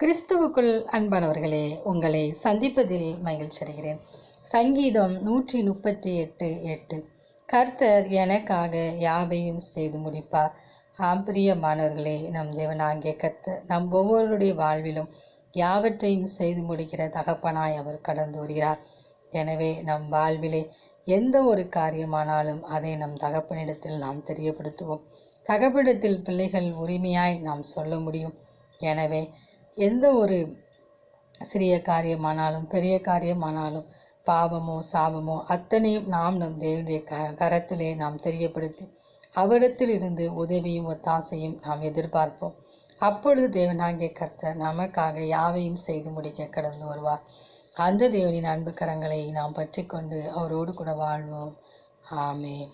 கிறிஸ்துவுக்குள் அன்பானவர்களே உங்களை சந்திப்பதில் மகிழ்ச்சி அடைகிறேன். சங்கீதம் நூற்றி முப்பத்தி எட்டு எட்டு. கர்த்தர் எனக்காக யாவையும் செய்து முடிப்பார். ஆம் பிரியமானவர்களே நம் தேவனாகிய கர்த்தர் நம் ஒவ்வொருடைய வாழ்விலும் யாவற்றையும் செய்து முடிக்கிற தகப்பனாய் அவர் கடந்து வருகிறார். எனவே நம் வாழ்விலே எந்த ஒரு காரியமானாலும் அதை நம் தகப்பனிடத்தில் நாம் தெரியப்படுத்துவோம். தகப்பிடத்தில் பிள்ளைகள் உரிமையாய் நாம் சொல்ல முடியும். எனவே எந்த ஒரு சிறிய காரியமானாலும் பெரிய காரியமானாலும் பாவமோ சாபமோ அத்தனையும் நாம் நம் தேவனுடைய க கரத்திலே நாம் தெரியப்படுத்தி அவரிடத்தில் இருந்து உதவியும் ஒத்தாசையும் நாம் எதிர்பார்ப்போம். அப்பொழுது தேவனாகிய கர்த்தர் நமக்காக யாவையும் செய்து முடிக்க கடந்து வருவார். அந்த தேவனின் அன்பு கரங்களை நாம் பற்றி கொண்டு அவரோடு கூட வாழ்வோம். ஆமேன்.